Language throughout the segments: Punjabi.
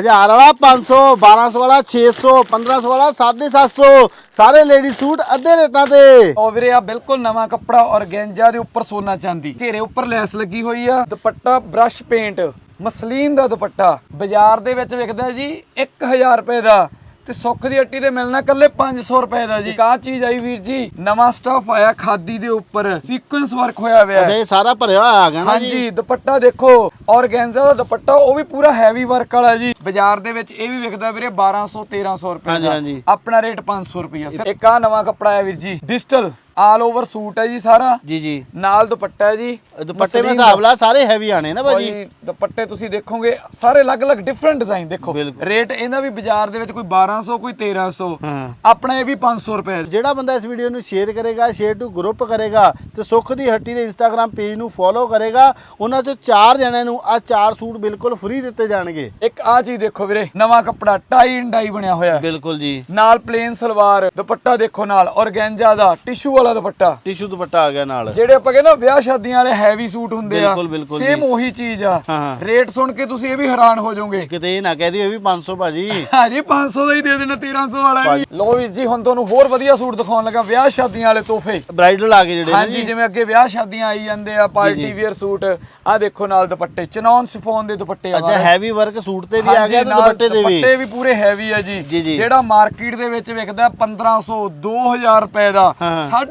1000 ਵਾਲਾ 500 1200 ਵਾਲਾ 600 1500 ਵਾਲਾ 750 ਸਾਰੇ ਲੇਡੀ ਸੂਟ ਅੱਧੇ ਰੇਟਾਂ ਤੇ। ਉਹ ਵੀਰੇ ਆ ਬਿਲਕੁਲ ਨਵਾਂ ਕੱਪੜਾ ਔਰਗੈਂਜਾ ਦੇ ਉੱਪਰ ਸੋਨਾ ਚਾਂਦੀ। ਘੇਰੇ ਉੱਪਰ ਲੈਸ ਲੱਗੀ ਹੋਈ ਆ। ਦੁਪੱਟਾ, ਬ੍ਰਸ਼ ਪੇਂਟ ਮਸਲੀਨ ਦਾ ਦੁਪੱਟਾ। ਬਾਜ਼ਾਰ ਦੇ ਵਿੱਚ ਵਿਕਦਾ ਜੀ 1000 ਰੁਪਏ ਦਾ। ਤੇ ਸੁੱਖ ਦੀ ਹੱਟੀ ਤੇ ਮਿਲਣਾ ਕੱਲੇ 500 ਰੁਪਏ ਦਾ ਜੀ। ਆਹ ਚੀਜ਼ ਆਈ ਵੀਰ ਜੀ ਨਵਾਂ ਸਟਾਫ ਆਇਆ ਖਾਦੀ ਦੇ ਉੱਪਰ। ਸੀਕੁਐਂਸ ਵਰਕ ਹੋਇਆ ਹੋਇਆ ਅੱਛਾ ਹੈ ਇਹ ਸਾਰਾ ਭਰਿਆ ਹੋਇਆ ਆ ਗਿਆ ਨਾ ਜੀ। ਹਾਂਜੀ ਦੁਪੱਟਾ ਦੇਖੋ ਔਰਗੈਂਜ਼ਾ ਦਾ ਦੁਪੱਟਾ ਉਹ ਵੀ ਪੂਰਾ ਹੈਵੀ ਵਰਕ ਵਾਲਾ ਜੀ। ਬਾਜ਼ਾਰ ਦੇ ਵਿੱਚ ਇਹ ਵੀ ਵਿਕਦਾ ਵੀਰੇ 1200 1300 ਰੁਪਏ ਹਾਂਜੀ, ਦਾ। ਹਾਂਜੀ। ਆਪਣਾ ਰੇਟ 500 ਰੁਪਏ ਸਿਰ ਇੱਕ ਆ ਨਵਾਂ ਕੱਪੜਾ ਹੈ ਵੀਰ ਜੀ ਡਿਜੀਟਲ ਆਲ ਓਵਰ ਸੂਟ ਹੈ ਜੀ ਸਾਰਾ ਜੀ ਜੀ ਨਾਲ ਦੁਪੱਟਾ ਹੈ ਜੀ ਦੁਪੱਟੇ ਵਿੱਚ। ਹਿਸਾਬ ਲਾ ਸਾਰੇ ਹੈਵੀ ਆਣੇ ਨਾ ਭਾਜੀ ਦੁਪੱਟੇ ਤੁਸੀਂ ਦੇਖੋਗੇ ਸਾਰੇ ਅਲੱਗ-ਅਲੱਗ ਡਿਫਰੈਂਟ ਡਿਜ਼ਾਈਨ ਦੇਖੋ। ਰੇਟ ਇਹਦਾ ਵੀ ਬਾਜ਼ਾਰ ਦੇ ਵਿੱਚ ਕੋਈ 1200 ਕੋਈ 1300 ਹਾਂ। ਆਪਣਾ ਇਹ ਵੀ 500 ਰੁਪਏ ਜਿਹੜਾ ਬੰਦਾ ਇਸ ਵੀਡੀਓ ਨੂੰ ਸ਼ੇਅਰ ਕਰੇਗਾ ਸ਼ੇਅਰ ਟੂ ਗਰੁੱਪ ਕਰੇਗਾ ਤੇ ਸੁੱਖ ਦੀ ਹੱਟੀ ਦੇ ਇੰਸਟਾਗ੍ਰam ਪੇਜ ਨੂੰ ਫੋਲੋ ਕਰੇਗਾ ਉਹਨਾਂ ਚੋਂ ਚਾਰ ਜਣਿਆਂ ਨੂੰ ਆ ਚਾਰ ਸੂਟ ਬਿਲਕੁਲ ਫ੍ਰੀ ਦਿੱਤੇ ਜਾਣਗੇ ਇੱਕ ਆ ਚੀਜ਼ ਦੇਖੋ ਵੀਰੇ ਨਵਾਂ ਕੱਪੜਾ ਟਾਈ ਐਂਡ ਡਾਈ ਬਣਿਆ ਹੋਇਆ। ਬਿਲਕੁਲ ਜੀ ਨਾਲ ਪਲੇਨ ਸਲਵਾਰ ਦੁਪੱਟਾ ਦੇਖੋ ਨਾਲ ਔਰਗੈਂਜਾ ਦਾ ਟਿਸ਼ੂ ਵਾਲਾ ਦੁਪੱਟਾ। ਟਿਸ਼ੂ ਦੁਪੱਟਾ ਆ ਗਿਆ ਨਾਲ। ਜਿਹੜੇ ਆਪਾਂ ਕਹਿੰਦੇ ਨਾ ਵਿਆਹ ਸ਼ਾਦੀਆਂ ਵਾਲੇ ਹੈਵੀ ਸੂਟ ਹੁੰਦੇ ਆ ਬਿਲਕੁਲ, ਬਿਲਕੁਲ ਸੇਮ। ਉਹੀ ਚੀਜ਼ ਆ। ਰੇਟ ਸੁਣ ਕੇ ਤੁਸੀਂ ਇਹ ਵੀ ਹੈਰਾਨ ਹੋ ਜਾਓਗੇ। ਕਿਤੇ ਇਹ ਨਾ ਕਹਿ ਦਿਓ ਇਹ ਵੀ 500 ਭਾਜੀ। ਹਾਂਜੀ 500 ਦਾ ਹੀ ਦੇ ਦੇਣਾ 1300 ਵਾਲਾ ਵੀ। ਲੋ ਵੀਰ ਜੀ ਹੁਣ ਤੁਹਾਨੂੰ ਹੋਰ ਵਧੀਆ ਸੂਟ ਦਿਖਾਉਣ ਲੱਗਾ ਵਿਆਹ ਸ਼ਾਦੀਆਂ ਵਾਲੇ ਤੋਹਫੇ। ਬ੍ਰਾਈਡਲ ਆ ਗਏ ਜਿਹੜੇ ਹਾਂਜੀ ਜਿਵੇਂ ਅੱਗੇ ਵਿਆਹ ਸ਼ਾਦੀਆਂ ਆਈ ਜਾਂਦੇ ਆ ਪਾਰਟੀ ਵੇਅਰ ਸੂਟ ਆ ਦੇਖੋ ਨਾਲ ਦੁਪੱਟੇ ਚਨੌਨ ਸ਼ਿਫੋਨ ਦੇ ਦੁਪੱਟੇ ਆ ਅੱਛਾ ਹੈਵੀ ਵਰਕ ਸੂਟ ਤੇ ਵੀ ਆ ਗਿਆ ਦੁਪੱਟੇ ਦੇ ਵੀ? ਦੁਪੱਟੇ ਵੀ ਪੂਰੇ ਹੈਵੀ ਆ ਜੀ। ਜਿਹੜਾ ਮਾਰਕੀਟ ਦੇ ਵਿੱਚ ਵਿਕਦਾ 1500 2000 ਰੁਪਏ ਦਾ।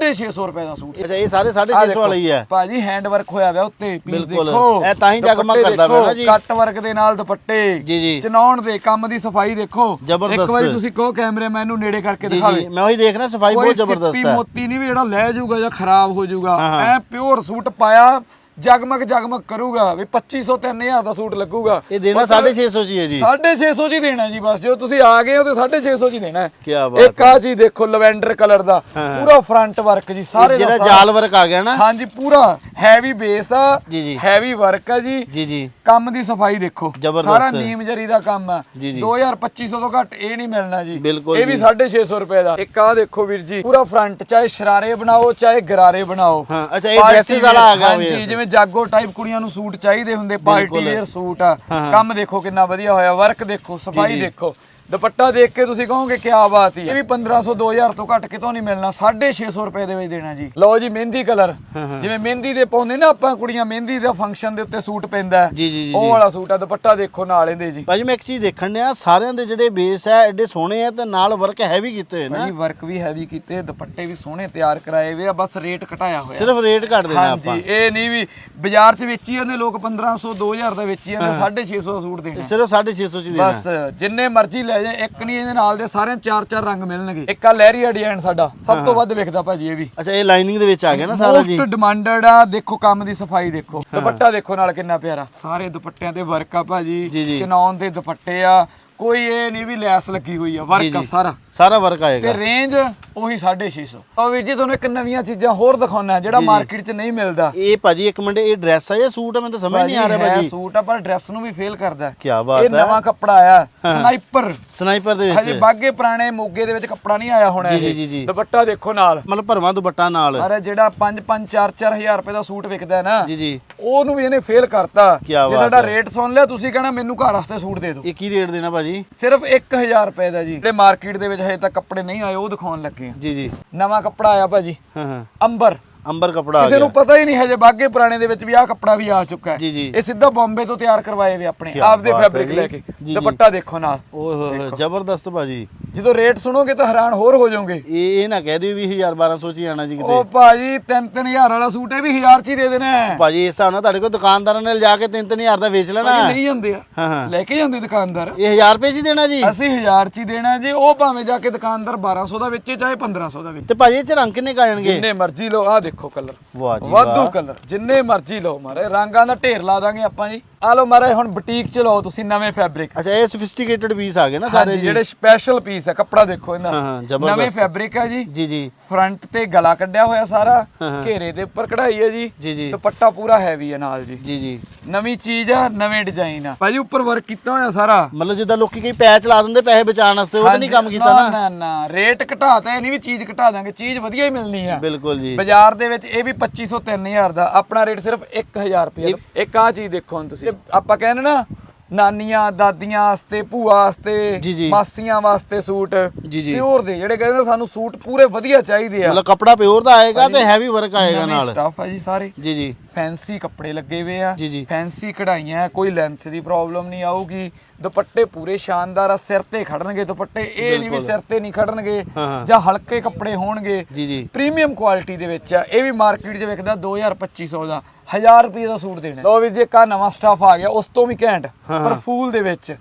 650 ਰੁਪਏ ਦਾ ਸੂਟ ਅੱਛਾ ਇਹ ਸਾਰੇ ਆਹ 650 ਦੇਖੋ, ਵਾਲਾ ਹੀ ਹੈ ਭਾਜੀ ਹੈਂਡ ਵਰਕ ਹੋਇਆ ਹੋਇਆ ਉੱਤੇ ਪੀਸ ਬਿਲਕੁਲ। ਦੇਖੋ ਇਹ ਤਾਂ ਹੀ ਜਗਮਗ ਦੁਪੱਟੇ ਕਰਦਾ ਪਿਆ ਨਾ ਜੀ। ਕੱਟ ਵਰਕ ਦੇ ਨਾਲ ਦੁਪੱਟੇ ਜੀ, ਜੀ। ਚਨੌਣ ਦੇ ਕੰਮ ਦੀ ਸਫ਼ਾਈ ਦੇਖੋ ਜ਼ਬਰਦਸਤ। ਇੱਕ ਵਾਰੀ ਤੁਸੀਂ ਕਹੋ ਕੈਮਰਾਮੈਨ ਨੂੰ ਨੇੜੇ ਕਰਕੇ ਜੀ ਦਿਖਾਵੇ ਜੀ ਮੈਂ ਉਹੀ ਦੇਖ ਰਿਹਾ ਸਫ਼ਾਈ ਕੋਈ ਬਹੁਤ ਸਿੱਪੀ ਜ਼ਬਰਦਸਤ ਹੈ ਮੋਤੀ ਨਹੀਂ ਵੀ ਜਿਹੜਾ ਲੈ ਜਾਊਗਾ ਜਾਂ ਖਰਾਬ ਹੋ ਜਾਊਗਾ। ਐ ਪਿਓਰ ਸੂਟ ਪਾਇਆ ਜਗਮਗ ਜਗਮਗ ਕਰੂਗਾ ਵੀ 2500 3000 ਦਾ ਸੂਟ ਲੱਗੂਗਾ। ਇਹ ਦੇਣਾ 650 ਚ ਹੀ ਹੈ ਜੀ। 650 ਚ ਹੀ ਦੇਣਾ ਜੀ ਬਸ ਜੋ ਤੁਸੀਂ ਆ ਗਏ ਹੋ ਤੇ 650 ਚ ਹੀ ਦੇਣਾ ਹੈ। ਕਿਆ ਬਾਤ ਇੱਕ ਆ ਜੀ ਦੇਖੋ ਲਵੈਂਡਰ ਕਲਰ ਦਾ। ਪੂਰਾ ਫਰੰਟ ਵਰਕ ਜੀ ਸਾਰੇ ਦਾ ਜਿਹੜਾ। ਜਾਲ ਵਰਕ ਆ ਗਿਆ ਨਾ। ਹਾਂਜੀ ਪੂਰਾ ਹੈਵੀ ਬੇਸ ਆ ਜੀ, ਜੀ। ਹੈਵੀ ਵਰਕ ਆ ਜੀ। ਜੀ ਜੀ। ਕੰਮ ਦੀ ਸਫ਼ਾਈ ਦੇਖੋ। ਸਾਰਾ ਨੀਮ ਜਰੀ ਦਾ ਕੰਮ ਆ। ਜੀ, ਜੀ। 2000 2500 ਤੋਂ ਘੱਟ ਇਹ ਨਹੀਂ ਮਿਲਣਾ ਜੀ। ਇਹ ਵੀ ਜੀ। 650 ਰੁਪਏ ਦਾ। ਇੱਕ ਆ ਦੇਖੋ ਵੀਰ ਜੀ ਪੂਰਾ ਫਰੰਟ ਚਾਹੇ ਸ਼ਰਾਰੇ ਬਣਾਓ ਚਾਹੇ ਗਰਾਰੇ ਬਣਾਓ। ਹਾਂ ਅੱਛਾ ਇਹ ਡਰੈਸਸ ਵਾਲਾ ਆ ਗਿਆ ਹਾਂਜੀ ਜਿਵੇਂ ਜਾਗੋ ਟਾਈਪ ਕੁੜੀਆਂ ਨੂੰ ਸੂਟ ਚਾਹੀਦੇ ਹੁੰਦੇ ਪਾਰਟੀ। ਵੇਅਰ ਸੂਟ ਆ। ਕੰਮ ਦੇਖੋ ਕਿੰਨਾ ਵਧੀਆ ਹੋਇਆ ਵਰਕ ਦੇਖੋ ਸਫ਼ਾਈ। ਦੇਖੋ ਦੁਪੱਟਾ ਦੇਖ ਕੇ ਤੁਸੀਂ ਕਹੋਗੇ ਕੀ ਬਾਤ ਹੀ। ਇਹ ਵੀ 1500 2000 ਤੋਂ ਘੱਟ ਕਿਤੋਂ ਨਹੀਂ ਮਿਲਣਾ 650 ਰੁਪਏ ਦੇ ਵਿੱਚ ਦੇਣਾ ਜੀ। ਲਓ ਜੀ ਮਹਿੰਦੀ ਕਲਰ। ਜਿਵੇਂ ਮਹਿੰਦੀ ਦੇ ਪਾਉਂਦੇ ਨਾ ਆਪਾਂ ਕੁੜੀਆਂ ਮਹਿੰਦੀ ਦਾ ਫੰਕਸ਼ਨ ਦੇ ਉੱਤੇ ਸੂਟ ਪੈਂਦਾ। ਹੈ। ਜੀ, ਜੀ, ਜੀ, ਉਹ। ਵਾਲਾ ਸੂਟ ਆ ਦੁਪੱਟਾ ਦੇਖੋ ਨਾਲ ਇਹਦੇ ਜੀ। ਭਾਜੀ ਮੈਂ ਇੱਕ ਚੀਜ਼ ਦੇਖਣ ਡਿਆ ਸਾਰਿਆਂ ਦੇ ਜਿਹੜੇ ਬੇਸ ਹੈ ਐਡੇ ਸੋਹਣੇ ਆ ਤੇ ਨਾਲ ਵਰਕ ਹੈਵੀ ਕੀਤੇ ਹੋਏ ਨਾ। ਭਾਜੀ ਵਰਕ ਵੀ ਹੈਵੀ ਕੀਤੇ ਦੁਪੱਟੇ ਵੀ ਸੋਹਣੇ ਤਿਆਰ ਕਰਾਏ ਵੇ ਆ ਬਸ ਰੇਟ ਘਟਾਇਆ ਹੋਇਆ। ਸਿਰਫ ਰੇਟ ਘੱਟ ਦੇਣਾ ਆਪਾਂ। ਹਾਂਜੀ ਇਹ ਨਹੀਂ ਵੀ ਬਾਜ਼ਾਰ 'ਚ ਵੇਚੀ ਜਾਂਦੇ ਲੋਕ 1500 2000 ਦਾ ਵੇਚੀ ਜਾਂਦੇ 650 ਦਾ ਸੂਟ ਦੇਣਾ। ਸਿਰਫ 650 ਚ ਦੇਣਾ। ਬਸ ਜਿੰਨੇ ਮਰਜ਼ੀ ਲੈ ਜਾ ਇੱਕ ਨਹੀਂ ਇਹਦੇ ਨਾਲ ਦੇ ਸਾਰਿਆਂ ਚਾਰ ਚਾਰ ਰੰਗ ਮਿਲਣਗੇ। ਇੱਕ ਆ ਲਹਿਰੀਆ ਡਿਜ਼ਾਈਨ ਸਾਡਾ। ਸਭ ਤੋਂ ਵੱਧ ਵਿਕਦਾ ਭਾਜੀ ਇਹ ਵੀ। ਅੱਛਾ ਇਹ ਲਾਈਨਿੰਗ ਦੇ ਵਿੱਚ ਆ ਗਿਆ ਨਾ ਸਾਰਾ ਜੀ? ਮੋਸਟ ਡਿਮਾਂਡਡ ਆ ਦੇਖੋ ਕੰਮ ਦੀ ਸਫ਼ਾਈ ਦੇਖੋ। ਦੁਪੱਟਾ ਦੇਖੋ ਨਾਲ ਕਿੰਨਾ ਪਿਆਰਾ। ਸਾਰੇ ਦੁਪੱਟਿਆਂ ਤੇ ਵਰਕ ਆ ਭਾਜੀ। ਚਨੌਨ ਦੇ ਦੁਪੱਟੇ ਆ। ਕੋਈ ਇਹ ਨਹੀਂ ਵੀ ਲੈਸ ਲੱਗੀ ਹੋਈ ਆ ਵਰਕ ਆ ਜੀ। ਸਾਰਾ। ਸਾਰਾ ਵਰਕ ਤੇ ਆਏਗਾ ਰੇਂਜ ਉਹੀ 650 ਉਹ ਵੀਰ ਜੀ ਤੁਹਾਨੂੰ ਇੱਕ ਨਵੀਆਂ ਚੀਜ਼ਾਂ ਹੋਰ ਦਿਖਾਉਣਾ ਜਿਹੜਾ ਮਾਰਕੀਟ 'ਚ ਨਹੀਂ ਮਿਲਦਾ। ਇਹ ਭਾਜੀ ਇੱਕ ਮਿੰਟ ਇਹ ਡਰੈਸ ਆ ਜਾਂ ਸੂਟ ਆ? ਮੈਨੂੰ ਤਾਂ ਸਮਝ ਨਹੀਂ ਆ ਰਿਹਾ ਭਾਜੀ। ਸੂਟ ਆ ਪਰ ਡਰੈਸ ਨੂੰ ਵੀ ਫੇਲ ਕਰਦਾ ਕੀ ਬਾਤ ਇਹ ਹੈ। ਨਵਾਂ ਕੱਪੜਾ ਆਇਆ ਸਨਾਈਪਰ ਸਨਾਈਪਰ ਦੇ ਹਜੇ ਵਿੱਚ ਬਾਗੇ ਪੁਰਾਣੇ ਮੋਗੇ ਦੇ ਵਿੱਚ ਕੱਪੜਾ ਨਹੀਂ ਆਇਆ ਹੋਣਾ ਜੀ, ਜੀ, ਇਹ ਜੀ। ਦੁਪੱਟਾ ਦੇਖੋ ਨਾਲ। ਮਤਲਬ ਭਰਵਾਂ ਦੁਪੱਟਾ ਨਾਲ। ਅਰੇ ਜਿਹੜਾ 5 5 4 4000 ਰੁਪਏ ਦਾ ਸੂਟ ਵਿਕਦਾ ਹੈ ਨਾ ਜੀ ਜੀ। ਉਹਨੂੰ ਵੀ ਇਹਨੇ ਫੇਲ ਕਰਤਾ। ਜੇ ਸਾਡਾ। ਰੇਟ ਸੁਣ ਲਿਆ ਤੁਸੀਂ ਕਹਣਾ ਮੈਨੂੰ ਘਰ ਵਾਸਤੇ ਸੂਟ ਦੇ ਦਿਓ। ਇਹ ਕੀ ਰੇਟ ਦੇਣਾ ਭਾਜੀ? ਸਿਰਫ 1000 ਰੁਪਏ ਦਾ ਜੀ। ਜਿਹੜੇ ਮਾਰਕੀਟ ਦੇ ਵਿੱਚ ਹਜੇ ਤੱਕ ਕੱਪੜੇ ਨਹੀਂ ਆਏ ਉਹ ਦਿਖਾਉਣ ਲੱਗੇ ਆ। ਜੀ ਜੀ। ਨਵਾਂ ਕੱਪੜਾ ਆਇਆ ਭਾਜੀ। ਹਾਂ ਹਾਂ। ਅੰਬਰ। ਅੰਬਰ ਕਪੜਾ ਆ ਕਿਸੇ ਗਿਆ। ਨੂੰ ਪਤਾ ਹੀ ਨਹੀਂ ਹਜੇ ਬਾਗੇ ਪੁਰਾਣੇ ਦੇ ਵਿੱਚ ਵੀ ਆਹ ਕੱਪੜਾ ਵੀ ਆ ਚੁੱਕਾ ਹੈ। ਜੀ, ਜੀ। ਇਹ ਸਿੱਧਾ ਬੰਬੇ ਤੋਂ ਤਿਆਰ ਕਰਵਾਏ ਵੇ ਆਪਣੇ ਕਿਆ ਆਪਦੇ ਬਾਤ ਹੈ ਫੈਬਰਿਕ ਜੀ। ਲੈ ਕੇ। ਜੀ, ਜੀ। ਦੁਪੱਟਾ ਦੇਖੋ ਨਾਲ। ਓਏ ਹੋਏ ਹੋਏ ਜ਼ਬਰਦਸਤ ਭਾਜੀ। ਜਦੋਂ ਰੇਟ ਸੁਣੋਗੇ ਤਾਂ ਹੈਰਾਨ ਹੋਰ ਹੋ ਜਾਓਗੇ। ਇਹ ਇਹ ਨਾ ਕਹਿ ਦਿਓ ਵੀ 1000 1200 ਚ ਹੀ ਆਣਾ ਜੀ ਕਿਤੇ। ਉਹ ਭਾਜੀ 3-3000 ਵਾਲਾ ਸੂਟ ਇਹ ਵੀ 1000 ਚ ਹੀ ਦੇ ਦੇਣਾ ਹੈ। ਭਾਜੀ ਇਸ ਹਿਸਾਬ ਨਾਲ ਤੁਹਾਡੇ ਕੋਲ ਦੁਕਾਨਦਾਰਾਂ ਨੇ ਲਿਜਾ ਕੇ 3-3000 ਦਾ ਵੇਚ ਲੈਣਾ ਭਾਜੀ ਨਹੀਂ ਜਾਂਦੇ ਆ। ਹਾਂ ਹਾਂ। ਲੈ ਕੇ ਜਾਂਦੇ ਦੁਕਾਨਦਾਰ। ਇਹ 1000 ਰੁਪਏ ਚ ਹੀ ਦੇਣਾ ਜੀ। ਅਸੀਂ 1000 ਚ ਹੀ ਦੇਣਾ ਜੀ ਉਹ ਭਾਵੇਂ ਜਾ ਕੇ ਦੁਕਾਨਦਾਰ 1200 ਦਾ ਵੇਚੇ ਚਾਹੇ 1500 ਦਾ ਵੇਚੇ। ਤੇ ਭਾਜੀ ਇਹ ਚ ਰੰਗ ਕਿੰਨੇ ਕੁ ਆ ਜਾਣਗੇ? ਜਿੰਨੇ ਮਰਜ਼ੀ ਲਓ ਆਹ ਦੇਖੋ। ਕਲਰ। ਵਾਹ ਜੀ ਵਾਧੂ ਕਲਰ। ਜਿੰਨੇ ਮਰਜ਼ੀ ਲਓ ਮਾਰੇ। ਰੰਗਾਂ ਦਾ ਢੇਰ ਲਾ ਦਾਂਗੇ ਆਪਾਂ ਜੀ। ਆ ਲਓ ਮਾਰੇ ਹੁਣ ਬੁਟੀਕ ਚ ਲਓ ਤੁਸੀਂ ਨਵੇਂ ਫੈਬਰਿਕ ਅੱਛਾ ਇਹ ਸੋਫਿਸਟੀਕੇਟਡ ਪੀਸ ਆ ਗਏ ਨਾ ਸਾਰੇ ਜੀ। ਜਿਹੜੇ ਸਪੈਸ਼ਲ ਪੀਸ ਹੈ ਕੱਪੜਾ ਦੇਖੋ ਜ਼ਬਰਦਸਤ। ਨਵੇਂ ਫੈਬਰਿਕ ਹੈ ਜੀ। ਜੀ ਜੀ। ਫਰੰਟ ਤੇ ਗਲਾ ਕੱਢਿਆ ਹੋਇਆ ਸਾਰਾ। ਘੇਰੇ ਦੇ ਉੱਪਰ ਕਢਾਈ ਹੈ ਜੀ। ਜੀ ਜੀ। ਦੁਪੱਟਾ ਪੂਰਾ ਹੈਵੀ ਹੈ ਨਾਲ ਜੀ। ਜੀ ਜੀ। ਨਵੀਂ ਚੀਜ਼ ਆ ਨਵੇਂ ਡਿਜ਼ਾਈਨ ਆ। ਭਾਜੀ ਉੱਪਰ ਵਰਕ ਕੀਤਾ ਹੋਇਆ ਸਾਰਾ। ਮਤਲਬ ਜਿੱਦਾਂ ਲੋਕੀ ਕਈ ਪੈਚ ਲਾ ਦਿੰਦੇ ਪੈਸੇ ਬਚਾਉਣ ਵਾਸਤੇ ਉਹ ਨਹੀਂ ਕੰਮ ਕੀਤਾ ਨਾ। ਨਾ ਨਾ ਰੇਟ ਘਟਾਤਾ ਇਹ ਨਹੀਂ ਵੀ ਚੀਜ਼ ਘਟਾ ਦਾਂਗੇ ਚੀਜ਼ ਵਧੀਆ ਹੀ ਮਿਲਣੀ ਆ। ਬਿਲਕੁਲ ਜੀ। ਬਾਜ਼ਾਰ ਦੇ ਵਿੱਚ ਇਹ ਵੀ 2500 3000 ਦਾ। ਆਪਣਾ ਰੇਟ ਸਿਰਫ 1000 ਰੁਪਏ ਇੱਕ ਆ ਚੀਜ਼ ਦੇਖੋ ਹੁਣ ਤੁਸੀਂ। ਆਪਾਂ ਕਹਿੰਦੇ ਨਾ ਨਾਨੀਆਂ ਦਾਦੀਆਂ ਵਾਸਤੇ ਭੂਆ ਵਾਸਤੇ ਜੀ। ਮਾਸੀਆਂ ਵਾਸਤੇ ਸੂਟ ਜੀ, ਜੀ। ਪਿਓਰ ਦੇ ਜਿਹੜੇ ਕਹਿੰਦੇ ਸਾਨੂੰ ਸੂਟ ਪੂਰੇ ਵਧੀਆ ਚਾਹੀਦੇ ਆ। ਮਤਲਬ ਕਪੜਾ ਪਿਓਰ ਦਾ ਆਏਗਾ ਤੇ ਹੈਵੀ ਵਰਕ ਆਏਗਾ ਨਾਲ। ਸਟਾਫ ਆ ਜੀ ਸਾਰੇ। ਜੀ ਜੀ। ਫੈਂਸੀ ਕੱਪੜੇ ਲੱਗੇ ਹੋਏ ਆ। ਜੀ, ਜੀ। ਫੈਂਸੀ ਕਢਾਈਆਂ ਕੋਈ ਲੈਂਥ ਦੀ ਪ੍ਰੋਬਲਮ ਨਹੀਂ ਆਊਗੀ। ਦੁਪੱਟੇ ਪੂਰੇ ਸ਼ਾਨਦਾਰ ਆ ਸਿਰ ਤੇ ਖੜਨਗੇ ਦੁਪੱਟੇ। ਇਹ ਨਹੀਂ ਵੀ ਸਿਰ ਤੇ ਨਹੀਂ ਖੜਨਗੇ ਹਾਂ, ਹਾਂ। ਜਾਂ ਹਲਕੇ ਕੱਪੜੇ ਹੋਣਗੇ। ਜੀ ਜੀ। ਪ੍ਰੀਮੀਅਮ ਕੁਆਲਿਟੀ ਦੇ ਵਿੱਚ ਆ। ਇਹ ਵੀ ਮਾਰਕੀਟ 'ਚ ਵਿਕਦਾ 2250 ਦਾ। 1000 ਰੁਪਏ ਦਾ ਸੂਟ ਦੇਣਾ ਲੋ ਵੀ ਜੇ ਕਾ ਨਵਾਂ ਸਟਾਫ ਆ ਗਿਆ ਉਸ ਤੋਂ ਵੀ ਘੈਂਟ। ਪਰ ਫੂਲ ਦੇ ਵਿੱਚ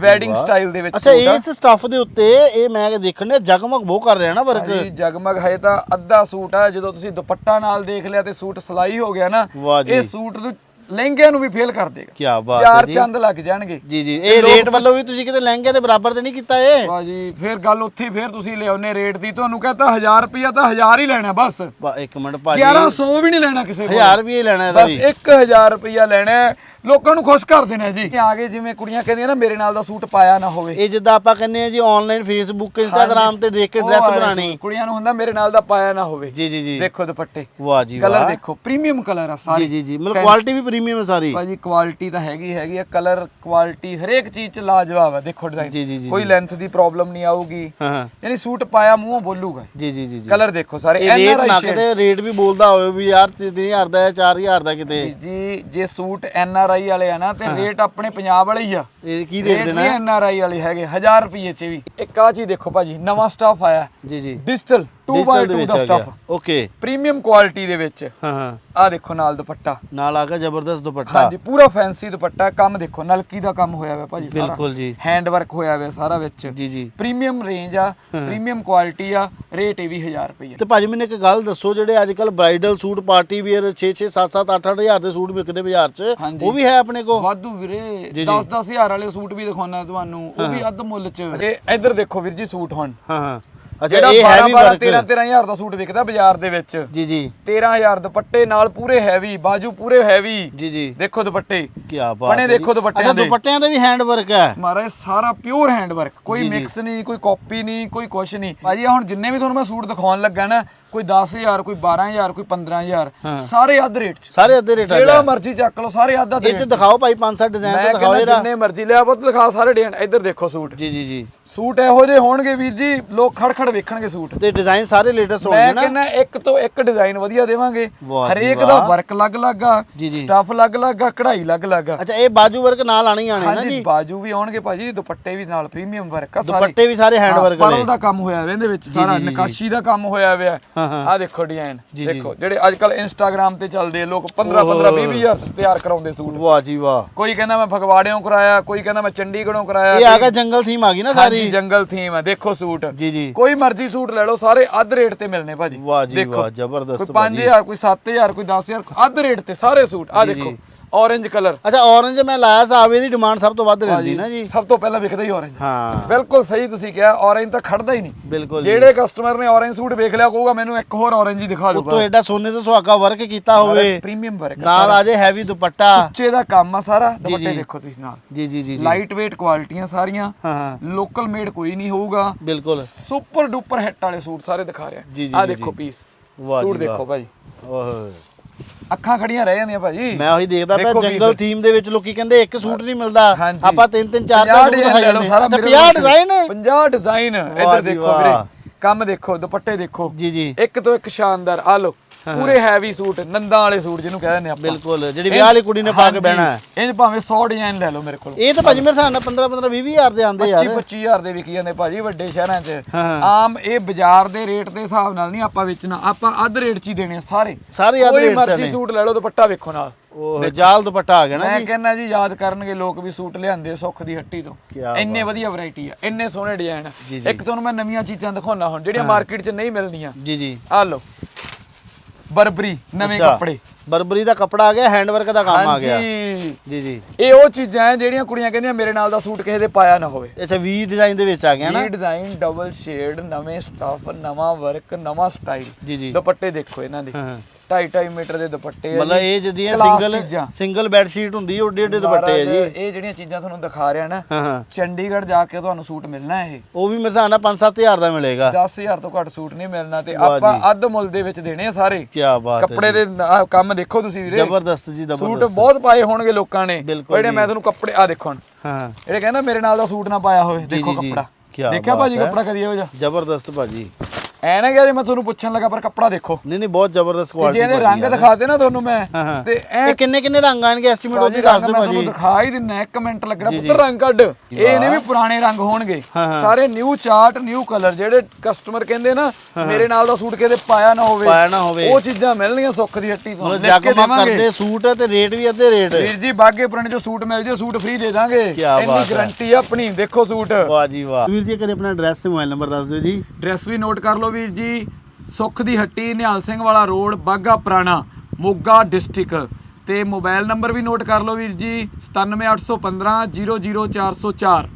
ਵੈਡਿੰਗ। ਸਟਾਈਲ ਦੇ ਵਿੱਚ ਅੱਛਾ ਆ। ਇਸ ਸਟੱਫ ਦੇ ਉੱਤੇ ਇਹ ਮੈਂ ਦੇਖਣ ਜਗਮਗ ਬਹੁਤ ਕਰ ਰਿਹਾ ਨਾ ਵਰਕ ਜੀ ਜਗਮਗ ਹੈ ਤਾਂ ਅੱਧਾ ਸੂਟ ਆ ਜਦੋਂ ਤੁਸੀਂ ਦੁਪੱਟਾ ਨਾਲ ਦੇਖ ਲਿਆ ਤੇ ਸੂਟ ਸਲਾਈ ਹੋ ਗਿਆ ਨਾ। ਇਹ ਸੂਟ ਨੂੰ ਲਹਿੰਗਿਆਂ ਨੂੰ ਵੀ ਫੇਲ ਕਰ ਦੇਗਾ। ਕੀ ਬਾਤ ਹੈ ਚਾਰ ਜੀ। ਚੰਦ ਲੱਗ ਜਾਣਗੇ। ਜੀ ਜੀ। ਇਹ ਰੇਟ ਵੱਲੋਂ ਵੀ ਤੁਸੀਂ ਕਿਤੇ ਲਹਿੰਗੇ ਦੇ ਬਰਾਬਰ ਤੇ ਨਹੀਂ ਕੀਤਾ ਇਹ? ਵਾਹ ਜੀ ਫੇਰ ਗੱਲ ਉੱਥੇ ਫੇਰ ਤੁਸੀਂ ਲਿਆਉਨੇ ਰੇਟ ਦੀ। ਤੁਹਾਨੂੰ ਕਹਤਾ 1000 ਰੁਪਿਆ ਤਾਂ 1000 ਹੀ ਲੈਣਾ ਬਸ। ਬਾ ਇੱਕ ਮਿੰਟ ਭਾਜੀ। 1100 ਵੀ ਨਹੀਂ ਲੈਣਾ ਕਿਸੇ ਕੋਲ। 1000 ਰੁਪਏ ਲੈਣਾ ਇਹਦਾ ਬਸ ਵੀ 1000 ਰੁਪਿਆ ਲੈਣਾ ਹੈ, ਲੋਕਾਂ ਨੂੰ ਖੁਸ਼ ਕਰ ਦੇਣਾ ਜੀ। ਆ ਕੇ ਜਿਵੇਂ ਕੁੜੀਆਂ ਕਹਿੰਦੀਆਂ ਨਾ ਮੇਰੇ ਨਾਲ ਦਾ ਸੂਟ ਪਾਇਆ ਨਾ ਹੋਵੇ। ਇਹ ਜਿੱਦਾਂ ਆਪਾਂ ਕਹਿੰਦੇ ਆ ਜੀ ਆਨਲਾਈਨ ਫੇਸਬੁੱਕ ਇੰਸਟਾਗ੍ਰam ਤੇ ਦੇਖ ਕੇ ਉਹ ਡਰੈਸ ਵਾਲੇ ਬਣਾਣੀ ਕੁੜੀਆਂ ਨੂੰ ਹੁੰਦਾ ਮੇਰੇ ਨਾਲ ਦਾ ਪਾਇਆ ਨਾ ਹੋਵੇ। ਜੀ ਜੀ ਜੀ। ਦੇਖੋ ਦੁਪੱਟੇ। ਵਾਹ ਜੀ ਕਲਰ ਵਾਹ। ਦੇਖੋ ਪ੍ਰੀਮੀਅਮ ਕਲਰ ਆ ਸਾਰੇ। ਜੀ ਜੀ ਜੀ। ਮਤਲਬ ਕੁਆਲਿਟੀ ਵੀ ਪ੍ਰੀਮੀਅਮ ਹੈ ਸਾਰੀ। ਭਾਜੀ ਕੁਆਲਿਟੀ ਤਾਂ ਹੈਗੀ ਹੈਗੀ ਆ ਕਲਰ ਕੁਆਲਿਟੀ ਹਰੇਕ ਚੀਜ਼ ਚ ਲਾਜਵਾਬ ਹੈ ਦੇਖੋ ਜੀ, ਡਿਜ਼ਾਈਨ ਜੀ, ਜੀ, ਕੋਈ ਲੈਂਥ ਦੀ ਪ੍ਰੋਬਲਮ ਨਹੀਂ ਆਊਗੀ। ਹਾਂ ਹਾਂ। ਯਾਨੀ ਸੂਟ ਪਾਇਆ ਮੂੰਹੋਂ ਬੋਲੂਗਾ। ਜੀ ਜੀ ਜੀ ਜੀ। ਕਲਰ ਦੇਖੋ ਸਾਰੇ ਇਹ ਰੇਟ ਨਾ। ਕਿਤੇ ਰੇਟ ਵੀ ਬੋਲਦਾ ਹੋਵੇ ਵੀ ਯਾਰ 3000 ਦਾ ਹੈ 4000 ਦਾ ਕਿਤੇ। ਜੀ ਜੇ ਸੂਟ ਐਨ ਆਰ ਆਈ ਵਾਲੇ ਆ ਨਾ ਤੇ ਰੇਟ ਆਪਣੇ ਪੰਜਾਬ ਵਾਲੇ ਹੀ ਆ। ਇਹ ਕੀ ਰੇਟ ਦੇਣਾ? ਹੈ? ਐਨ ਆਰ ਆਈ ਵਾਲੇ ਹੈਗੇ 1000 ਰੁਪਏ ਚ ਵੀ। ਇੱਕ ਆ ਚੀਜ਼ ਦੇਖੋ ਭਾਜੀ ਨਵਾਂ ਸਟਾਫ ਆਇਆ। ਜੀ ਜੀ। ਡਿਜੀਟਲ Digital ਦੇ 2x2 ਵਿੱਚ ਦਾ ਆ ਗਿਆ। ਓਕੇ ਪ੍ਰੀਮੀਅਮ ਕੁਆਲਿਟੀ ਦੇ ਵਿੱਚ। ਹਾਂ ਹਾਂ। ਆ ਦੇਖੋ ਨਾਲ ਦੁਪੱਟਾ। ਨਾਲ ਆ ਗਿਆ ਜ਼ਬਰਦਸਤ ਦੁਪੱਟਾ। ਹਾਂਜੀ ਪੂਰਾ ਫੈਂਸੀ ਦੁਪੱਟਾ ਕੰਮ ਦੇਖੋ ਨਲਕੀ ਦਾ ਕੰਮ ਹੋਇਆ ਹੋਇਆ ਭਾਜੀ ਸਾਰਾ। ਬਿਲਕੁਲ ਜੀ। ਹੈਂਡ ਵਰਕ ਹੋਇਆ ਹੋਇਆ ਸਾਰਾ ਵਿੱਚ। ਜੀ ਜੀ। ਪ੍ਰੀਮੀਅਮ ਰੇਂਜ ਆ ਪ੍ਰੀਮੀਅਮ ਕੁਆਲਿਟੀ ਆ ਰੇਟ ਇਹ ਵੀ 1000 ਰੁਪਏ ਤੇ ਭਾਜੀ ਮੈਨੂੰ ਇੱਕ ਗੱਲ ਦੱਸੋ ਜਿਹੜੇ ਅੱਜ ਕੱਲ ਬ੍ਰਾਈਡਲ ਸੂਟ ਪਾਰਟੀ ਵੇਅਰ 6 6 7 7 8 8000 ਦੇ ਸੂਟ ਵਿਕਦੇ ਬਾਜ਼ਾਰ 'ਚ ਹਾਂਜੀ। ਉਹ ਵੀ ਹੈ ਆਪਣੇ ਕੋਲ? ਵਾਧੂ ਵੀਰੇ ਜੀ। 10 10000 ਵਾਲੇ ਸੂਟ ਵੀ ਦਿਖਾਉਣਾ ਤੁਹਾਨੂੰ ਉਹ ਵੀ ਅੱਧ ਮੁੱਲ ਚ। ਇਹ ਇੱਧਰ ਦੇਖੋ ਵੀਰ ਜੀ ਸੂਟ ਹੁਣ। ਹਾਂ ਹਾਂ। ਜਿਹੜਾ ਇਹ 12 ਹੈਵੀ 12 ਵਰਕ 13 13000 ਦਾ ਸੂਟ ਵਿਕਦਾ ਬਾਜ਼ਾਰ ਦੇ ਵਿੱਚ। ਜੀ ਜੀ। 13000 ਦੁਪੱਟੇ ਨਾਲ ਪੂਰੇ ਹੈਵੀ ਬਾਜੂ ਪੂਰੇ ਹੈਵੀ ਜੀ ਜੀ। ਦੇਖੋ ਦੁਪੱਟੇ। ਕੀ ਬਾਤ ਬਣੇ ਦੇਖੋ। ਦੁਪੱਟਿਆਂ ਦੇ। ਦੁਪੱਟਿਆਂ ਦੇ ਵੀ ਹੈਂਡ ਵਰਕ ਹੈ। ਮਾਰੇ ਸਾਰਾ ਪਿਓਰ ਹੈਂਡ ਵਰਕ ਕੋਈ। ਮਿਕਸ ਨਹੀਂ ਕੋਈ ਕਾਪੀ ਨਹੀਂ ਕੋਈ ਕੁਛ ਨਹੀਂ। ਭਾਜੀ ਹੁਣ ਜਿੰਨੇ ਵੀ ਤੁਹਾਨੂੰ ਮੈਂ ਸੂਟ ਦਿਖਾਉਣ ਲੱਗਾ ਨਾ ਕੋਈ 10000 ਕੋਈ 12000 ਕੋਈ 15000 ਸਾਰੇ ਅੱਧ ਰੇਟ ਚ। ਸਾਰੇ ਅੱਧੇ ਰੇਟ ਆ ਜਿਹੜਾ ਮਰਜ਼ੀ ਚੱਕ ਲਓ ਸਾਰੇ ਅੱਧ ਅੱਧ ਇਹ ਚ ਦਿਖਾਓ ਭਾਈ ਪੰਜ ਸੱਤ ਡਿਜ਼ਾਈਨ ਮੈਂ ਤੇ ਦਿਖਾਓ ਕਹਿੰਦਾ ਇਹਦਾ। ਜਿੰਨੇ ਮਰਜ਼ੀ ਲਿਆ ਪੁੱਤ ਦਿਖਾ ਸਾਰੇ ਡਿਜ਼ਾਈਨ ਇੱਧਰ ਦੇਖੋ ਸੂਟ। ਜੀ ਜੀ ਜੀ। ਸੂਟ ਇਹੋ ਜਿਹੇ ਹੋਣਗੇ ਵੀਰ ਜੀ ਲੋਕ ਖੜ ਖੜ ਵੇਖਣਗੇ ਸੂਟ। ਤੇ ਡਿਜ਼ਾਈਨ ਸਾਰੇ ਲੇਟੈਸਟ ਹੋਣਗੇ ਮੈਂ ਨਾ। ਕਹਿੰਦਾ ਇੱਕ ਤੋਂ ਇੱਕ ਡਿਜ਼ਾਈਨ ਵਧੀਆ ਦੇਵਾਂਗੇ। ਵਾਹ ਜੀ ਹਰੇਕ ਦਾ ਵਾਹ। ਵਰਕ ਅਲੱਗ-ਅਲੱਗ ਆ ਜੀ, ਜੀ। ਸਟਫ ਅਲੱਗ-ਅਲੱਗ ਆ ਕਢਾਈ ਅਲੱਗ-ਅਲੱਗ ਆ। ਅੱਛਾ ਇਹ ਬਾਜੂ ਵਰਕ ਨਾਲ ਆਣੀ ਆਣੇ ਨਾ ਹਾਂਜੀ ਜੀ? ਬਾਜੂ ਵੀ ਆਉਣਗੇ ਭਾਜੀ ਦੁਪੱਟੇ ਵੀ ਨਾਲ ਪ੍ਰੀਮੀਅਮ ਵਰਕ ਆ ਸਾਰੇ। ਦੁਪੱਟੇ ਵੀ ਸਾਰੇ ਹੈਂਡ ਵਰਕ ਪਰਲ ਦਾ ਕੰਮ ਹੋਇਆ ਹੋਇਆ ਇਹਦੇ ਵਿੱਚ ਸਾਰਾ ਨਕਾਸ਼ੀ ਦਾ ਕੰਮ ਹੋਇਆ ਹੋਇਆ ਹਾਂ। ਆ ਦੇਖੋ ਡਿਜ਼ਾਈਨ। ਦੇਖੋ ਜਿਹੜੇ ਅੱਜ ਕੱਲ ਇੰਸਟਾਗ੍ਰam ਤੇ ਚੱਲਦੇ ਲੋਕ 15 15 20 ਹਜ਼ਾਰ ਤਿਆਰ ਕਰਾਉਂਦੇ ਸੂਟ। ਵਾਹ ਜੀ ਵਾਹ। ਕੋਈ ਕਹਿੰਦਾ ਮੈਂ ਫਗਵਾੜਿਓਂ ਕਰਾਇਆ ਕੋਈ ਕਹਿੰਦਾ ਮੈਂ ਚੰਡੀਗੜ੍ਹੋਂ ਕਰਾਇਆ ਇਹ ਆ ਗਿਆ ਜੰਗਲ ਥੀਮ ਆ ਗਈ ਨਾ ਹਾਂਜੀ ਸਾਰੀ ਜੰਗਲ ਥੀਮ ਹੈ ਦੇਖੋ ਸੂਟ। ਜੀ ਜੀ। ਕੋਈ ਮਰਜ਼ੀ ਸੂਟ ਲੈ ਲਓ ਸਾਰੇ ਅੱਧ ਰੇਟ ਤੇ ਮਿਲਨੇ ਭਾਜੀ। ਵਾਹ ਜੀ ਵਾਹ ਜ਼ਬਰਦਸਤ ਕੋਈ 5000 ਕੋਈ 7000 ਕੋਈ 10000 ਅੱਧ ਰੇਟ ਤੇ ਸਾਰੇ ਸੂਟ। ਆ ਦੇਖੋ। Orange ਕਲਰ ਅੱਛਾ orange ਮੈਂ ਲਾਇਆ ਸਾਬ ਇਹਦੀ ਡਿਮਾਂਡ ਸਭ ਤੋਂ ਵੱਧ ਰਹਿੰਦੀ ਨਾ ਜੀ। ਸਭ ਤੋਂ ਪਹਿਲਾਂ ਵਿਕਦਾ ਹੀ orange ਹਾਂ। ਬਿਲਕੁਲ ਸਹੀ ਤੁਸੀਂ ਕਿਹਾ orange ਤਾਂ ਖੜਦਾ ਹੀ ਨਹੀਂ। ਬਿਲਕੁਲ ਜਿਹੜੇ ਕਸਟਮਰ ਨੇ orange ਸੂਟ ਵੇਖ ਲਿਆ ਕਹੂਗਾ ਮੈਨੂੰ ਇੱਕ ਹੋਰ orange ਹੀ ਦਿਖਾ ਦਿਓ ਉੱਤੋਂ ਐਡਾ ਸੋਨੇ ਤੋਂ ਸੁਹਾਗਾ ਵਰਕ ਕੀਤਾ ਹੋਵੇ। ਪ੍ਰੀਮੀਅਮ ਵਰਕ ਨਾਲ ਆ ਜੇ ਹੈਵੀ ਦੁਪੱਟਾ। ਉੱਚੇ ਦਾ ਕੰਮ ਆ ਸਾਰਾ। ਦੁਪੱਟੇ। ਦੇਖੋ ਤੁਸੀਂ ਨਾਲ। ਜੀ ਜੀ ਜੀ ਲਾਈਟ weight ਕੁਆਲਿਟੀਆਂ ਸਾਰੀਆਂ। ਹਾਂ ਲੋਕਲ ਮੇਡ ਕੋਈ ਨਹੀਂ ਹੋਊਗਾ। ਬਿਲਕੁਲ। ਸੁਪਰ ਡੂਪਰ ਹਿੱਟ ਵਾਲੇ ਸੂਟ ਸਾਰੇ ਦਿਖਾ ਰਿਹਾ। ਆ ਦੇਖੋ। Piece suit. ਦੇਖੋ ਭਾਜੀ। ਓਹ ਅੱਖਾਂ ਖੜੀਆਂ ਰਹਿ ਜਾਂਦੀਆਂ ਭਾਜੀ ਮੈਂ ਉਹੀ ਦੇਖਦਾ ਪਿਆ ਦੇਖੋ ਜੰਗਲ। ਥੀਮ ਦੇ ਵਿੱਚ ਲੋਕੀ ਕਹਿੰਦੇ ਇੱਕ ਸੂਟ ਨਹੀਂ ਮਿਲਦਾ ਹਾਂਜੀ। ਆਪਾਂ ਤਿੰਨ ਤਿੰਨ ਚਾਰ 50 ਚਾਰ ਡਿਜ਼ਾਈਨ ਲੈ ਲਓ ਸਾਰਾ ਅੱਛਾ ਮੇਰੇ 50 ਕੋਲ। ਡਿਜ਼ਾਈਨ 50 ਡਿਜ਼ਾਈਨ ਇੱਧਰ ਜੀ ਦੇਖੋ ਵਾਹ। ਵੀਰੇ ਕੰਮ ਦੇਖੋ ਦੁਪੱਟੇ ਦੇਖੋ ਜੀ ਜੀ ਇੱਕ ਤੋਂ ਇੱਕ ਸ਼ਾਨਦਾਰ ਆ ਲੋ ਪੂਰੇ ਹੈਵੀ ਸੂਟ ਨੰਦਾਂ ਵਾਲੇ ਸੂਟ ਜਿਹਨੂੰ ਕਹਿੰਦੇ ਨੇ ਆਪਾਂ। ਬਿਲਕੁਲ ਜਿਹੜੀ ਵਿਆਹ ਵਾਲੀ ਕੁੜੀ ਨੇ ਪਾ ਕੇ ਬਹਿਣਾ ਹੈ। ਇਹ ਭਾਵੇਂ 100 ਡਿਜ਼ਾਈਨ ਲੈ ਲਓ ਮੇਰੇ ਕੋਲ। ਇਹ ਤਾਂ ਭਾਜੀ ਮੇਰੇ ਹਿਸਾਬ ਨਾਲ 15 15 20 ਹਜ਼ਾਰ ਦੇ ਆਂਦੇ 25 ਯਾਰ। 25000 ਦੇ ਵਿਕੀ ਜਾਂਦੇ ਭਾਜੀ ਵੱਡੇ ਸ਼ਹਿਰਾਂ 'ਚ। ਆਮ ਇਹ ਬਾਜ਼ਾਰ ਦੇ ਰੇਟ ਦੇ ਹਿਸਾਬ ਨਾਲ ਨਹੀਂ ਆਪਾਂ ਵੇਚਣਾ। ਆਪਾਂ ਅੱਧ ਰੇਟ 'ਚ ਹੀ ਦੇਣੇ ਆ ਸਾਰੇ। ਸਾਰੇ ਅੱਧ ਕੋਈ ਰੇਟ 'ਚ ਮਰਜ਼ੀ ਨੇ ਸੂਟ ਲੈ ਲਓ ਦੁਪੱਟਾ ਵੇਖੋ ਨਾਲ। ਉਹ ਜਾਲ ਦੁਪੱਟਾ ਆ ਗਿਆ ਨਾ ਮੈਂ ਕਹਿੰਦਾ ਜੀ ਯਾਦ ਕਰਨਗੇ ਲੋਕ ਵੀ ਸੂਟ ਲਿਆਂਦੇ ਸੁੱਖ ਦੀ ਹੱਟੀ ਤੋਂ। ਇੰਨੇ ਵਧੀਆ ਵੈਰਾਈਟੀ ਆ ਇੰਨੇ ਸੋਹਣੇ ਡਿਜ਼ਾਈਨ। ਇੱਕ ਤੁਹਾਨੂੰ ਮੈਂ ਨਵੀਆਂ ਚੀਜ਼ਾਂ ਦਿਖਾਉਣਾ ਹੁਣ ਜਿਹੜੀਆਂ ਮਾਰਕੀਟ 'ਚ ਨਹੀਂ ਮਿਲਦੀਆਂ ਜੀ ਜੀ। ਆ ਲਓ। ਬਰਬਰੀ ਨਵੇਂ ਅੱਛਾ। ਕੱਪੜੇ। ਬਰਬਰੀ ਦਾ ਕੱਪੜਾ ਆ ਗਿਆ ਹੈਂਡ ਵਰਕ ਦਾ ਕੰਮ ਆ ਗਿਆ। ਹਾਂਜੀ। ਜੀ ਜੀ। ਇਹ ਉਹ ਚੀਜ਼ਾਂ ਆ ਜਿਹੜੀਆਂ ਕੁੜੀਆਂ ਕਹਿੰਦੀਆਂ ਮੇਰੇ ਨਾਲ ਦਾ ਸੂਟ ਕਿਸੇ ਦੇ ਪਾਇਆ ਨਾ ਹੋਵੇ। ਅੱਛਾ ਵੀ ਡਿਜ਼ਾਈਨ ਦੇ ਵਿੱਚ ਆ ਗਿਆ ਨਾ? ਇਹ ਡਿਜ਼ਾਈਨ ਡਬਲ ਸ਼ੇਡ ਨਵੇਂ ਸਟਾਫ ਨਵਾਂ ਵਰਕ ਨਵਾਂ ਸਟਾਈਲ ਜੀ ਜੀ। ਦੁਪੱਟੇ ਦੇਖੋ ਇਹਨਾਂ ਦੇ। ਹਾਂ ਹਾਂ। 2.5 ਮੀਟਰ ਦੇ ਦੁਪੱਟੇ ਆ ਮਤਲਬ ਜੀ। ਇਹ ਜਿਹੜੀਆਂ Class ਸਿੰਗਲ ਚੀਜ਼ਾਂ। ਸਿੰਗਲ ਬੈੱਡ ਸ਼ੀਟ ਹੁੰਦੀ ਹੈ ਓਡੇ ਓਡੇ ਦੁਪੱਟੇ ਆ ਜੀ। ਮਹਾਰਾਜ, ਇਹ ਜਿਹੜੀਆਂ ਚੀਜ਼ਾਂ ਤੁਹਾਨੂੰ ਦਿਖਾ ਰਿਹਾ ਨਾ ਹਾਂ ਹਾਂ। ਚੰਡੀਗੜ੍ਹ ਜਾ ਕੇ ਤੁਹਾਨੂੰ ਸੂਟ ਮਿਲਣਾ ਇਹ। ਉਹ ਵੀ ਮੇਰੇ ਹਿਸਾਬ ਨਾਲ 5-7000 ਦਾ ਮਿਲੇਗਾ। 10000 ਤੋਂ ਘੱਟ ਸੂਟ ਨਹੀਂ ਮਿਲਣਾ ਤੇ ਵਾਹ ਆਪਾਂ। ਅੱਧ ਮੁੱਲ ਦੇ ਵਿੱਚ ਦੇਣੇ ਆ ਸਾਰੇ। ਕੀ ਬਾਤ ਹੈ ਕੱਪੜੇ ਦੇ ਆਹ ਕੰਮ ਦੇਖੋ ਤੁਸੀਂ ਵੀਰੇ। ਜ਼ਬਰਦਸਤ ਜੀ ਸੂਟ ਜ਼ਬਰਦਸਤ ਬਹੁਤ ਪਾਏ ਹੋਣਗੇ ਲੋਕਾਂ ਨੇ। ਬਿਲਕੁਲ ਜਿਹੜੇ ਮੈਂ ਤੁਹਾਨੂੰ ਕੱਪੜੇ ਆ ਦੇਖੋ ਹੁਣ। ਹਾਂ ਹਾਂ। ਜਿਹੜੇ ਕਹਿੰਦਾ ਮੇਰੇ ਨਾਲ ਦਾ ਸੂਟ ਨਾ ਪਾਇਆ ਹੋਵੇ ਦੇਖੋ ਜੀ, ਜੀ। ਕੱਪੜਾ। ਕਿਆ ਦੇਖਿਆ ਬਾਤ ਭਾਜੀ ਹੈ। ਕੱਪੜਾ ਕਦੀ ਇਹੋ ਜਿਹਾ। ਜ਼ਬਰਦਸਤ ਭਾਜੀ। ਐ ਨਾ ਜੇ ਮੈਂ ਤੁਹਾਨੂੰ ਪੁੱਛਣ ਲੱਗਾ ਪਰ ਕੱਪੜਾ ਦੇਖੋ। ਨਹੀਂ ਨਹੀਂ ਬਹੁਤ ਜ਼ਬਰਦਸਤ ਕੁਆਲਿਟੀ ਜੇ ਇਹਦੇ ਰੰਗ ਦਿਖਾਤੇ ਨਾ। ਤੁਹਾਨੂੰ ਮੈਂ ਤੇ ਐ ਕਿੰਨੇ ਕਿੰਨੇ ਰੰਗ ਆਣਗੇ? ਐਸਟੀਮੇਟ ਭਾਜੀ ਉਹਦੀ ਦੱਸ ਦਿਓ ਮੈਂ ਤੁਹਾਨੂੰ ਭਾਜੀ। ਦਿਖਾ ਹੀ ਦਿੰਨਾ ਇੱਕ ਮਿੰਟ ਲੱਗਣਾ। ਪੁੱਤਰ ਰੰਗ ਕੱਢ। ਇਹ ਨੇ ਵੀ ਪੁਰਾਣੇ ਰੰਗ ਹੋਣਗੇ। ਸਾਰੇ ਨਿਊ ਚਾਰਟ ਨਿਊ ਕਲਰ ਜਿਹੜੇ ਕਸਟਮਰ ਕਹਿੰਦੇ ਨਾ ਮੇਰੇ ਨਾਲ ਦਾ ਸੂਟ ਕਿਤੇ ਪਾਇਆ ਨਾ ਹੋਵੇ ਪਾਇਆ ਨਾ ਹੋਵੇ। ਉਹ ਚੀਜ਼ਾਂ ਮਿਲਣਗੀਆਂ ਸੁੱਖ ਦੀ ਹੱਟੀ ਤੋਂ ਲਿਖ ਕੇ। ਕਰਦੇ ਸੂਟ ਤੇ ਰੇਟ ਵੀ ਅੱਧੇ ਰੇਟ ਵੀਰ ਜੀ ਬਾਗੇ ਪੁਰਾਣੇ ਜੋ ਸੂਟ ਮਿਲ ਜੇ ਸੂਟ ਫ੍ਰੀ ਦੇ ਦਾਂਗੇ। ਇੰਨੀ। ਗਾਰੰਟੀ ਆ ਆਪਣੀ ਦੇਖੋ ਸੂਟ। ਵਾਹ ਜੀ ਵਾਹ। ਵੀਰ ਜੀ ਕਰੇ ਆਪਣਾ ਐਡਰੈਸ ਤੇ ਮੋਬਾਈਲ ਨੰਬਰ ਦੱਸ ਦਿਓ ਜੀ। ਡਰੈਸ ਵੀ ਨੋਟ ਕਰ ਲਓ ਵੀਰ ਜੀ, ਸੁੱਖ ਦੀ ਹੱਟੀ, ਨਿਹਾਲ ਸਿੰਘ ਵਾਲਾ ਰੋਡ ਬਾਗਾ ਪੁਰਾਣਾ, ਮੋਗਾ ਡਿਸਟ੍ਰਿਕਟ। ਤੇ ਮੋਬਾਈਲ ਨੰਬਰ ਵੀ ਨੋਟ ਕਰ ਲਓ ਵੀਰ ਜੀ 97815 00404